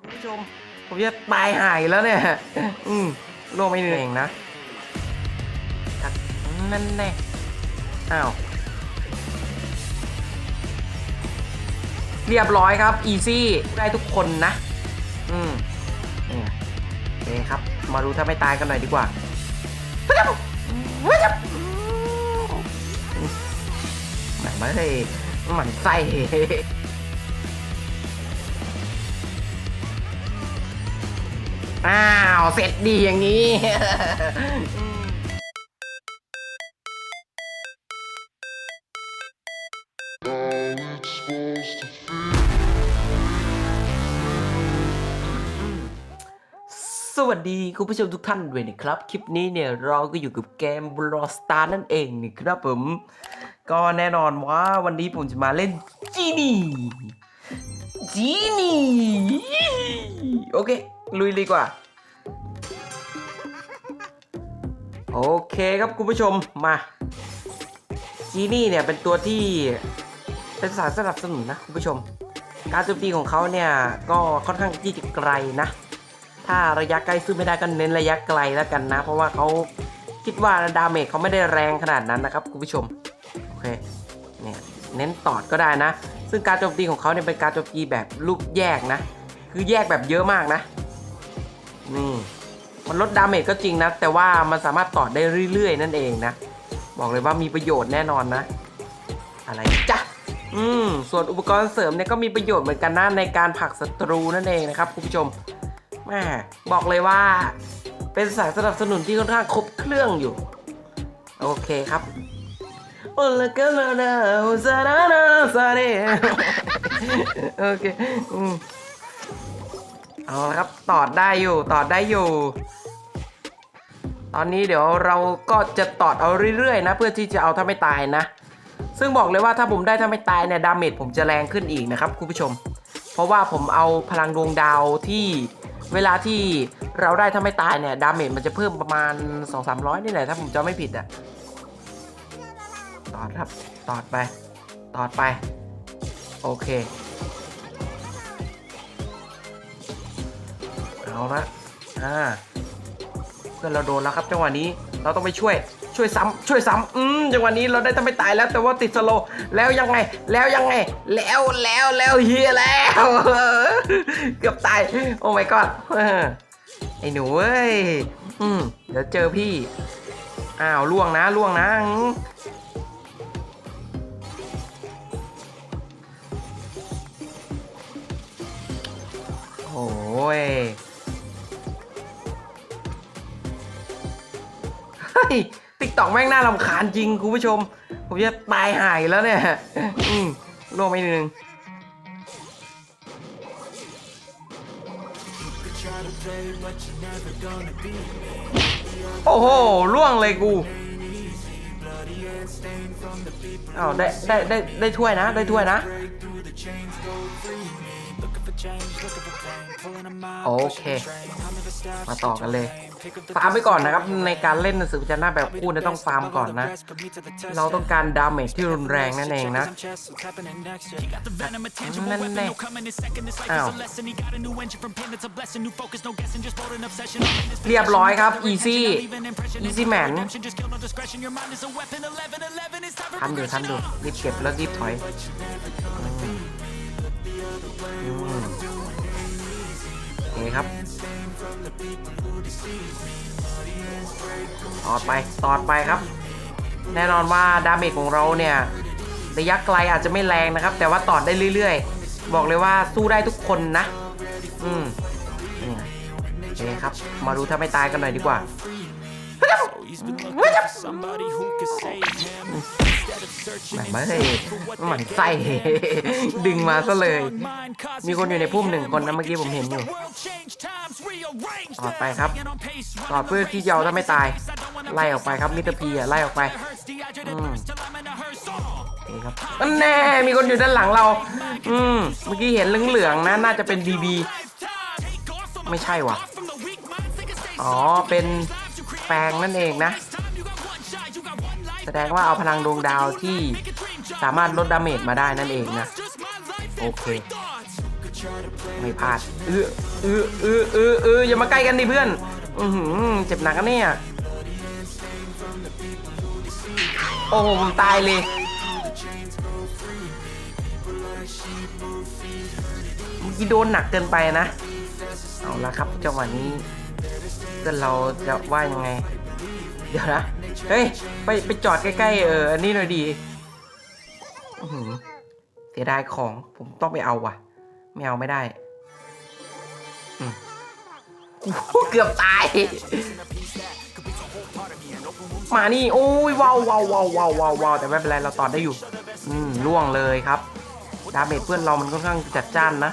คุณผู้ชม ผมจะตายหายแล้วเนี่ย อืมโลกไม่เหนื่อยเองนะนั่นแน่อ้าว เรียบร้อยครับ อีซี่ได้ทุกคนนะ อืมนี่โอเคครับ มาดูถ้าไม่ตายกันหน่อยดีกว่าฮึจับฮึจับไหนมาเลยมันไส้ อ้าว เสร็จดีอย่างนี้ สวัสดีคุณผู้ชมทุกท่านด้วยนะครับ คลิปนี้เนี่ยเราก็อยู่กับเกม Brawl Star นั่นเองนี่ครับผม ก็แน่นอนว่าวันนี้ผมจะมาเล่นจีนี่จีนี่โอเค ลุยดีกว่า โอเคครับคุณผู้ชมมาจีนี่เนี่ยเป็นตัวที่เป็นสารสนับสนุนนะคุณผู้ชม การโจมตีของเขาเนี่ยก็ค่อนข้างที่จะไกลนะ ถ้าระยะใกล้สู้ไม่ได้ก็เน้นระยะไกลแล้วกันนะ เพราะว่าเขาคิดว่าดาเมจเขาไม่ได้แรงขนาดนั้นนะครับคุณผู้ชมโอเคเนี่ยเน้นตอดก็ได้นะ ซึ่งการโจมตีของเขาเนี่ยเป็นการโจมตีแบบลูกแยกนะ คือแยกแบบเยอะมากนะ นี่ มันลดดาเมจก็จริงนะ แต่ว่ามันสามารถต่อได้เรื่อยๆ นั่นเองนะ บอกเลยว่ามีประโยชน์แน่นอนนะ อะไรจ๊ะอืมส่วนอุปกรณ์เสริมเนี่ยก็มีประโยชน์เหมือนกันนะในการผลักศัตรูนั่นเองนะครับคุณผู้ชมแม่บอกเลยว่า เป็นสายสนับสนุนที่ค่อนข้างครบเครื่องอยู่ โอเคครับโอลกลนะซานานาซาเรโอเคอืม เอาครับตอดได้อยู่ตอดได้อยู่ ตอนนี้เดี๋ยวเราก็จะตอดเอาเรื่อยๆ นะ เพื่อที่จะเอาถ้าไม่ตายนะ ซึ่งบอกเลยว่าถ้าผมได้ถ้าไม่ตายเนี่ยดาเมจผมจะแรงขึ้นอีกนะครับคุณผู้ชม เพราะว่าผมเอาพลังดวงดาวที่เวลาที่เราได้ถ้าไม่ตายเนี่ยดาเมจมันจะเพิ่มประมาณ 2-300 นี่แหละถ้าผมจำไม่ผิดอะตอดครับตอดไปตอดไป โอเค เอาละอ่าเพื่อนเราโดนแล้วครับจังหวะนี้เราต้องไปช่วยช่วยซ้ำช่วยซ้ำอืมจังหวะนี้เราได้ถ้าไม่ตายแล้วแต่ว่าติดสโลแล้วยังไง แล้วยังไง แล้วแล้วแล้วเฮียแล้วเกือบตาย โอ้ my god เออไอ้หนูเอ้ยอืมเดี๋ยวเจอพี่ อ้าวล่วงนะล่วงนะโอ้ย ติ๊กตอกแม่งน่ารำคาญจริงคุณผู้ชม ผมจะตายหายแล้วเนี่ย อืมล่วงไปนิดนึงโอ้โหล่วงเลยกูอ้าวได้ได้ได้ได้ถ้วยนะ ได้ถ้วยนะ โอเค มาต่อกันเลย ฟาร์มไปก่อนนะครับ ในการเล่นหนังสือพิจารณาแบบคู่เนี่ยต้องฟาร์มก่อนนะ เราต้องการดาเมจที่รุนแรงนั่นเองนะนั่นแน่อ้าวเรียบร้อยครับอีซี่อีซี่แมนทันอยู่ทันอยู่รีบเก็บแล้วรีบถอย นี่ครับตอดไปตอดไปครับ แน่นอนว่าดาเมจของเราเนี่ยระยะไกลอาจจะไม่แรงนะครับ แต่ว่าตอดได้เรื่อย ๆ บอกเลยว่าสู้ได้ทุกคนนะ อืมนี่โอเคครับ มาดูถ้าไม่ตายกันหน่อยดีกว่า แหมไม่หมันไส้ดึงมาซะเลยมีคนอยู่ในพุ่มหนึ่งคนนะเมื่อกี้ผมเห็นอยู่ต่อไปครับต่อเพื่อที่จะเอาถ้าไม่ตาย ไล่ออกไปครับมิสเตอร์พีอะไล่ออกไปอืมโอเคครับอันแน่มีคนอยู่ด้านหลังเรา อืม เมื่อกี้เห็นเหลืองๆนะ น่าจะเป็นบีบีไม่ใช่วะอ๋อเป็น แปลงนั่นเองนะ แสดงว่าเอาพลังดวงดาวที่สามารถลดดาเมจมาได้นั่นเองนะ โอเค ไม่พลาดเออเออเออเออเอออย่ามาใกล้กันดิเพื่อน อือหือเจ็บหนักกันเนี่ยโอ้โหผมตายเลย เมื่อกี้โดนหนักเกินไปนะ เอาละครับจังหวะนี้ เพื่อนเราจะว่ายังไง เดี๋ยวนะ เฮ้ย ไปไปจอดใกล้ๆเอออันนี้หน่อยดีเสียดายของผมต้องไปเอาว่ะ ไม่เอาไม่ได้กูเกือบตาย มานี่ โอ้ยว้าวว้าวว้าวว้าวว้าววาวแต่ไม่เป็นไรเราต่อได้อยู่ อืมล่วงเลยครับ ดาเมจเพื่อนเรามันค่อนข้างจัดจ้านนะ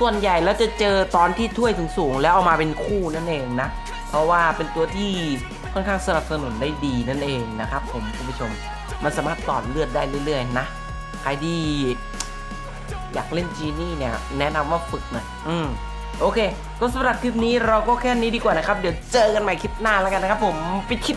ส่วนใหญ่แล้วจะเจอตอนที่ถ้วยสูงๆแล้วเอามาเป็นคู่นั่นเองนะ เพราะว่าเป็นตัวที่ค่อนข้างสนับสนุนได้ดีนั่นเองนะครับผมคุณผู้ชม มันสามารถต่อเลือดได้เรื่อยๆนะ ใครที่อยากเล่นจีนี่เนี่ย แนะนำว่าฝึกหน่อยอืมโอเค ก็สำหรับคลิปนี้เราก็แค่นี้ดีกว่านะครับ เดี๋ยวเจอกันใหม่คลิปหน้าแล้วกันนะครับผมไปคลิป